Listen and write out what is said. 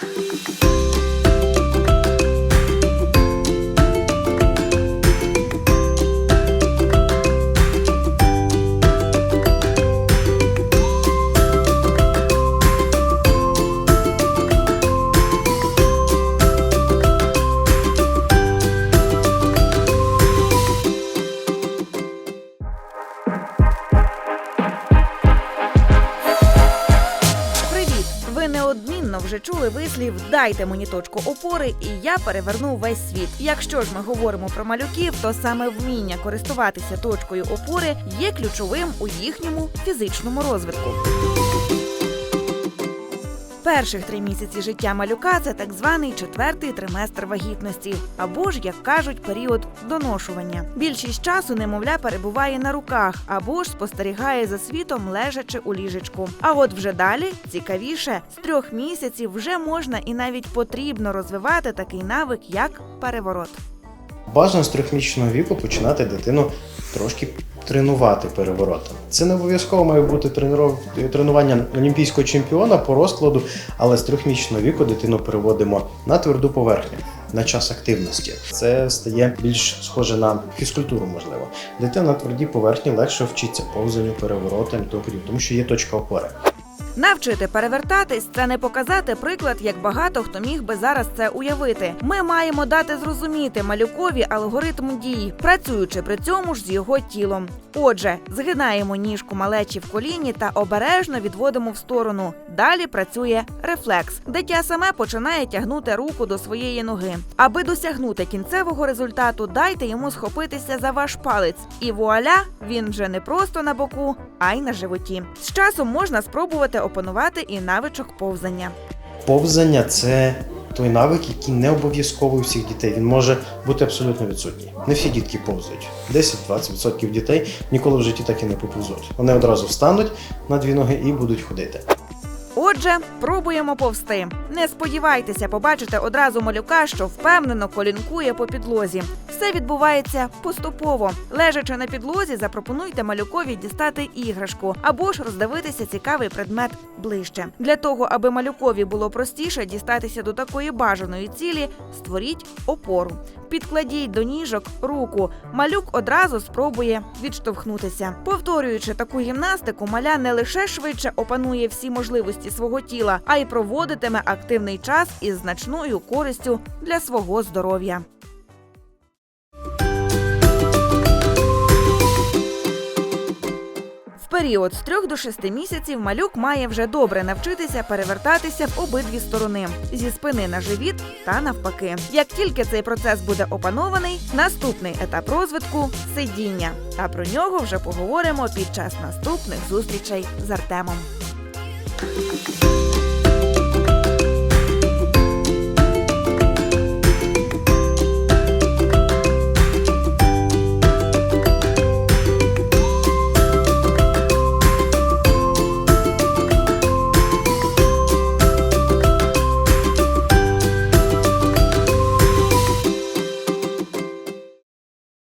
Bye. Вже чули вислів Дайте мені точку опори, і я переверну весь світ. Якщо ж ми говоримо про малюків, то саме вміння користуватися точкою опори є ключовим у їхньому фізичному розвитку. Перших три місяці життя малюка це так званий четвертий триместр вагітності, або ж, як кажуть, період доношування. Більшість часу немовля перебуває на руках або ж спостерігає за світом, лежачи у ліжечку. А от вже далі цікавіше з трьох місяців вже можна і навіть потрібно розвивати такий навик, як переворот. Бажано з трьохмісячного віку починати дитину трошки тренувати переворотом. Це не обов'язково має бути тренування олімпійського чемпіона по розкладу, але з трьохмісячного віку дитину переводимо на тверду поверхню. На час активності це стає більш схоже на фізкультуру, можливо. Дитина на твердій поверхні легше вчиться повзанню, переворотам, тому що є точка опори. Навчити перевертатись це не показати приклад, як багато хто міг би зараз це уявити. Ми маємо дати зрозуміти малюкові алгоритм дій, працюючи при цьому ж з його тілом. Отже, згинаємо ніжку малечі в коліні та обережно відводимо в сторону. Далі працює рефлекс. Дитя саме починає тягнути руку до своєї ноги. Аби досягнути кінцевого результату, дайте йому схопитися за ваш палець. І вуаля, він вже не просто на боку, а й на животі. З часом можна спробувати опанувати і навичок повзання. Повзання це той навик, який не обов'язковий у всіх дітей. Він може бути абсолютно відсутній. Не всі дітки повзають. 10-20% дітей ніколи в житті так і не поповзуть. Вони одразу встануть на дві ноги і будуть ходити. Отже, пробуємо повсти. Не сподівайтеся побачити одразу малюка, що впевнено колінкує по підлозі. Все відбувається поступово. Лежачи на підлозі, запропонуйте малюкові дістати іграшку або ж роздивитися цікавий предмет ближче. Для того, аби малюкові було простіше дістатися до такої бажаної цілі, створіть опору. Підкладіть до ніжок руку. Малюк одразу спробує відштовхнутися. Повторюючи таку гімнастику, маля не лише швидше опанує всі можливості свого тіла, а й проводитиме активний час із значною користю для свого здоров'я. Період з 3 до 6 місяців малюк має вже добре навчитися перевертатися в обидві сторони зі спини на живіт та навпаки. Як тільки цей процес буде опанований, наступний етап розвитку сидіння. А про нього вже поговоримо під час наступних зустрічей з Артемом. Thank you.